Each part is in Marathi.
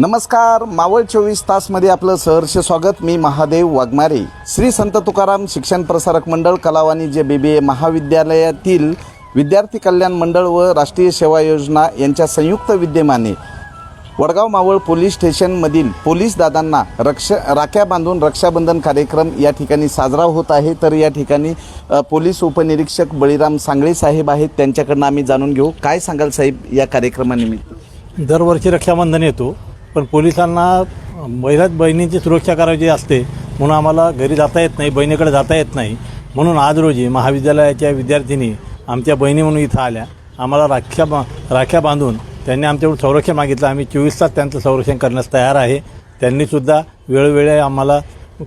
नमस्कार मावळ चोवीस तासमध्ये आपलं सहर्ष स्वागत. मी महादेव वाघमारे. श्री संत तुकाराम शिक्षण प्रसारक मंडळ कलावाणी जे बी बी ए महाविद्यालयातील विद्यार्थी कल्याण मंडळ व राष्ट्रीय सेवा योजना यांच्या संयुक्त विद्यमाने वडगाव मावळ पोलीस स्टेशनमधील पोलीस दादांना रक्ष राख्या बांधून रक्षाबंधन कार्यक्रम या ठिकाणी साजरा होत आहे. तर या ठिकाणी पोलीस उपनिरीक्षक बळीराम सांगळे साहेब आहेत. त्यांच्याकडनं आम्ही जाणून घेऊ. काय सांगाल साहेब या कार्यक्रमानिमित्त? दरवर्षी रक्षाबंधन येतो पण पोलिसांना महिला बहिणींची सुरक्षा करायची असते म्हणून आम्हाला घरी जाता येत नाही बहिणीकडे जाता येत नाही. म्हणून आज रोजी महाविद्यालयाच्या विद्यार्थिनी आमच्या बहिणी म्हणून इथं आल्या. आम्हाला राख्या बा राख्या बांधून त्यांनी आमच्याकडून संरक्षण मागितलं. आम्ही चोवीस तास त्यांचं संरक्षण करण्यास तयार आहे. त्यांनीसुद्धा वेळोवेळी आम्हाला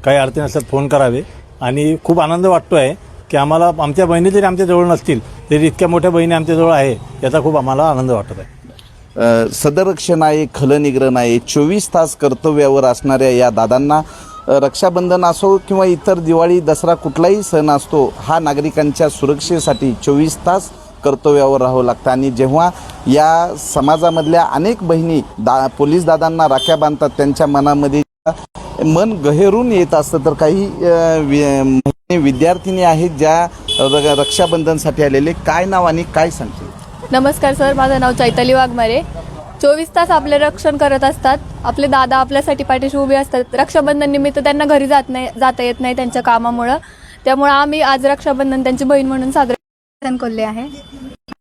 काही अडचणी असतात फोन करावे. आणि खूप आनंद वाटतो आहे की आम्हाला आमच्या बहिणी जरी आमच्याजवळ नसतील तरी इतक्या मोठ्या बहिणी आमच्याजवळ आहे याचा खूप आम्हाला आनंद वाटत आहे. सदरक्षण आहे खलनिग्रहण आहे चोवीस तास कर्तव्यावर असणाऱ्या या दादांना रक्षाबंधन असो किंवा इतर दिवाळी दसरा कुठलाही सण असतो हा नागरिकांच्या सुरक्षेसाठी चोवीस तास कर्तव्यावर राहावं लागतं. आणि जेव्हा या समाजामधल्या अनेक बहिणी दा पोलीस दादांना राख्या बांधतात त्यांच्या मनामध्ये मन गहेरून येत असतं. तर काही वि- विद्यार्थिनी आहेत ज्या र- रक्षाबंधनसाठी आलेले. काय नाव आणि काय सांगतील नमस्कार सर माझं नाव चैताली वाघमारे. चोवीस तास आपले रक्षण करत असतात. आपले दादा आपल्यासाठी पाठीशी उभे असतात. रक्षाबंधन निमित्त त्यांना घरी जात नाही जाता येत नाही त्यांच्या कामामुळं. त्यामुळं आम्ही आज रक्षाबंधन त्यांची बहीण म्हणून साजरे कोल्हे आहे.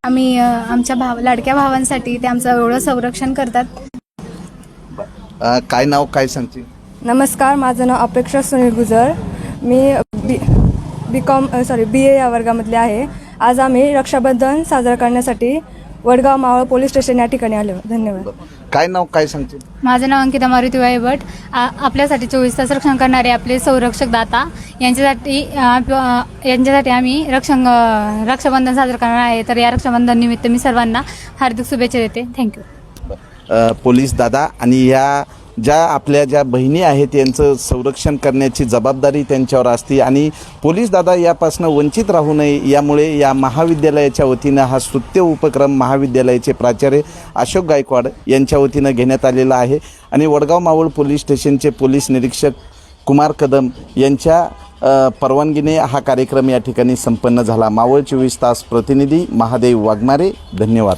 आम्ही आमच्या भाव लाडक्या भावांसाठी ते आमचं एवढं संरक्षण करतात. काय नाव काय सांगतील नमस्कार माझं नाव अपेक्षा सुनील गुजर. मी B B com sorry B A या वर्गामधले आहे. आज आम्ही रक्षाबंधन साजरा करण्यासाठी वडगाव मावळ पोलीस स्टेशन या ठिकाणी आलो. धन्यवाद. काय नाव काय सांगतील माझं नाव अंकिता मारुती वायभट आ- आपल्यासाठी चोवीस तास रक्षण करणारे आपले संरक्षक दाता. यांच्यासाठी यांच्यासाठी आम्ही रक्षण रक्षाबंधन साजरं करणार आहे. तर या रक्षाबंधन निमित्त मी सर्वांना हार्दिक शुभेच्छा देते. थँक्यू पोलीस दादा आणि ह्या ज्या आपल्या ज्या बहिणी आहेत यांचं संरक्षण करण्याची जबाबदारी त्यांच्यावर असते आणि पोलीस दादा यापासून वंचित राहू नये यामुळे या महाविद्यालयाच्या वतीनं हा स्तुत्य उपक्रम महाविद्यालयाचे प्राचार्य अशोक गायकवाड यांच्या वतीनं घेण्यात आलेला आहे. आणि वडगाव मावळ पोलीस स्टेशनचे पोलीस निरीक्षक कुमार कदम यांच्या परवानगीने हा कार्यक्रम या ठिकाणी संपन्न झाला. मावळ चोवीस तास प्रतिनिधी महादेव वाघमारे धन्यवाद.